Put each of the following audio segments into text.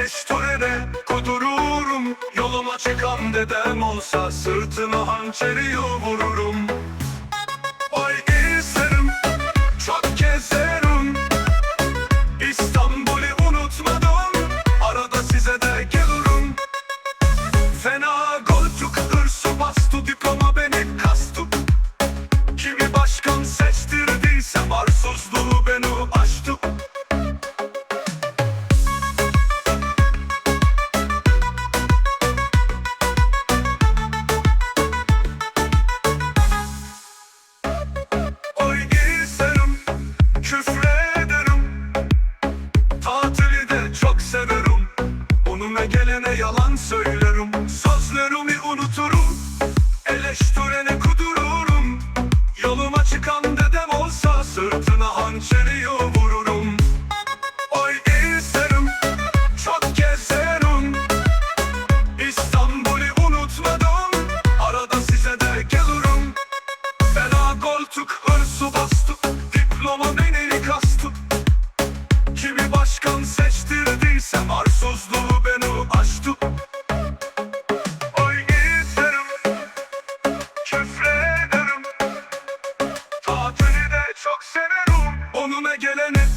beleş törene kudururum. Yoluma çıkan dedem olsa sırtına hançeri vururum Eleştirene kudururum. Yoluma çıkan dedem olsa Sırtına hançeri vururum Oy isterim, çok gezerim İstanbul'u unutmadım Arada size de gelirim. Fena koltuk hırsı bastı Diploma beni kastı. Kimi başkan seçtirdiysem Arsuzluğu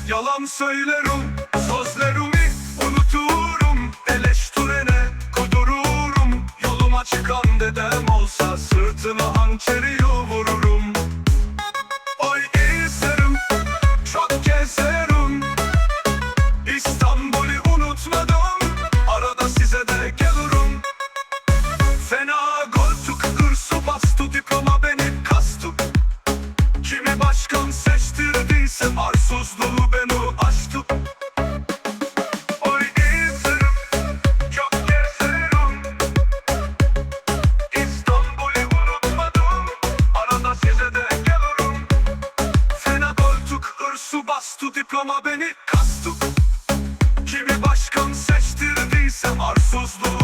yalan söylerim Sözlerimi unuturum. Eleştirene kudururum. Yoluma çıkan dedem olsa Sırtına hançeri vururum Oy isterim Çok gezerim İstanbul'u unutmadım Arada size de gelirim. Fena koltuk hırsı bastı Diploma beni kastı. Kimi başkan seçtirdiyse Açıklama beni kastup Kimi başkan seçtirdiyse arsuzluğu